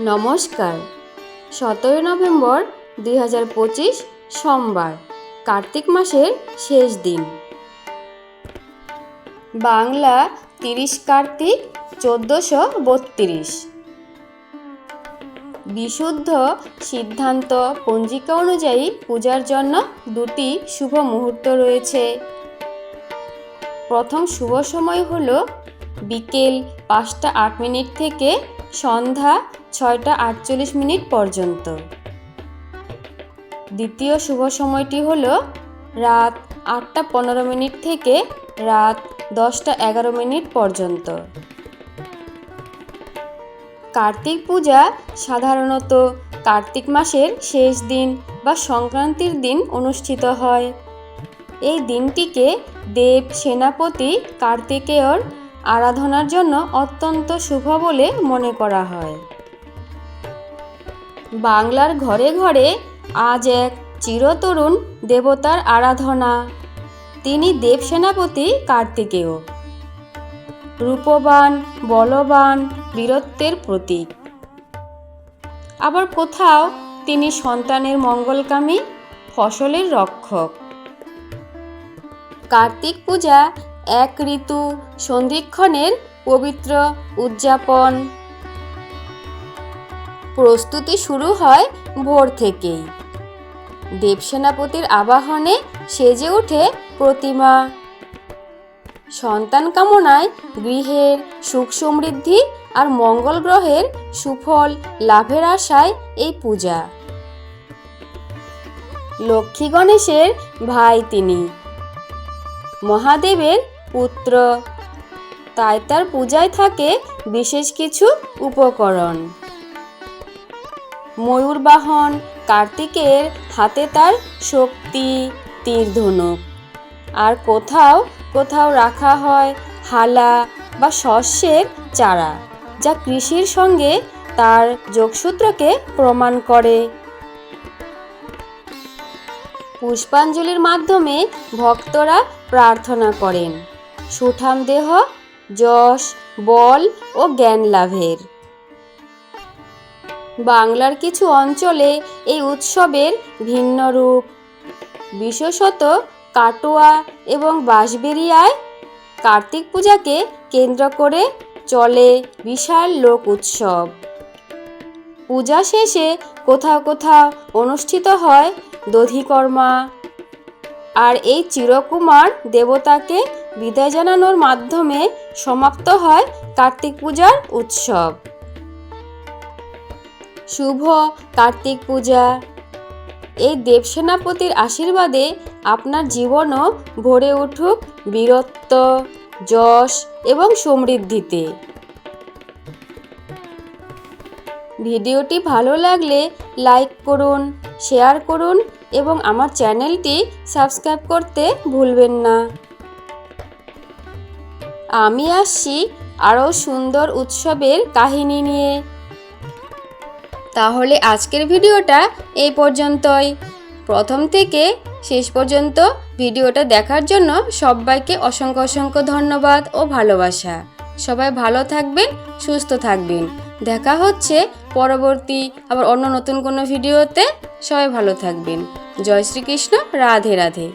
নমস্কার। সতেরোই নভেম্বর দুই হাজার পঁচিশ সোমবার, কার্তিক মাসের শেষ দিন। বাংলা তিরিশ কার্তিক চোদ্দোশো বত্রিশ। বিশুদ্ধ সিদ্ধান্ত পঞ্জিকা অনুযায়ী পূজার জন্য দুটি শুভ মুহূর্ত রয়েছে। প্রথম শুভ সময় হল বিকেল পাঁচটা আট মিনিট থেকে সন্ধ্যা ছয়টা আটচল্লিশ মিনিট পর্যন্ত। দ্বিতীয় শুভ সময়টি হল রাত আটটা পনেরো মিনিট থেকে রাত দশটা এগারো মিনিট পর্যন্ত। কার্তিক পূজা সাধারণত কার্তিক মাসের শেষ দিন বা সংক্রান্তির দিন অনুষ্ঠিত হয়। এই দিনটিকে দেব, সেনাপতি, কার্তিকেয়র আরাধনার জন্য অত্যন্ত শুভ বলে মনে করা হয়। বাংলার ঘরে ঘরে আজ এক চিরতরুণ দেবতার আরাধনা। তিনি দেবসেনাপতি কার্তিকেয়। রূপবান, বলবান, বীরত্বের প্রতীক। আবার কোথাও তিনি সন্তানের মঙ্গলকামী, ফসলের রক্ষক। কার্তিক পূজা এক ঋতু সন্ধিক্ষণের পবিত্র উদযাপন। প্রস্তুতি শুরু হয় ভোর থেকেই। দেবসেনাপতির আবাহনে সেজে ওঠে প্রতিমা। সন্তান কামনায় গৃহের সুখ সমৃদ্ধি আর মঙ্গল গ্রহের সুফল লাভের আশায় এই পূজা। লক্ষ্মী গণেশের ভাই তিনি। মহাদেবের পুত্র। তাই তার পূজায় থাকে বিশেষ কিছু উপকরণ। ময়ূরবাহন কার্তিকের হাতে তার শক্তি তীরধনুক আর কোথাও কোথাও রাখা হয় হালা বা শস্যের চারা, যা কৃষির সঙ্গে তার যোগসূত্রকে প্রমাণ করে। পুষ্পাঞ্জলির মাধ্যমে ভক্তরা প্রার্থনা করেন। সুঠাম দেহ, যশ, বল ও জ্ঞান লাভের। বাংলার কিছু অঞ্চলে এই উৎসবের ভিন্ন রূপ। বিশেষত কাটোয়া এবং বাঁশবেরিয়ায় কার্তিক পূজাকে কেন্দ্র করে চলে বিশাল লোক উৎসব। পূজা শেষে কোথাও কোথাও অনুষ্ঠিত হয় দধিকর্মা। আর এই চিরকুমার দেবতাকে বিদায় জানানোর মাধ্যমে সমাপ্ত হয় কার্তিক পূজার উৎসব। শুভ কার্তিক পূজা। এই দেবসেনাপতির আশীর্বাদে আপনার জীবনও ভরে উঠুক বীরত্ব, যশ এবং সমৃদ্ধিতে। ভিডিওটি ভালো লাগলে লাইক করুন, শেয়ার করুন এবং আমার চ্যানেলটি সাবস্ক্রাইব করতে ভুলবেন না। আমি আসছি আরও সুন্দর উৎসবের কাহিনী নিয়ে। তাহলে আজকের ভিডিওটা এই পর্যন্তই। প্রথম থেকে শেষ পর্যন্ত ভিডিওটা দেখার জন্য সবাইকে অসংখ্য অসংখ্য ধন্যবাদ ও ভালোবাসা। সবাই ভালো থাকবেন, সুস্থ থাকবেন। দেখা হচ্ছে পরবর্তী আবার অন্য নতুন কোনো ভিডিওতে। সবাই ভালো থাকবেন। জয় শ্রীকৃষ্ণ, রাধে রাধে।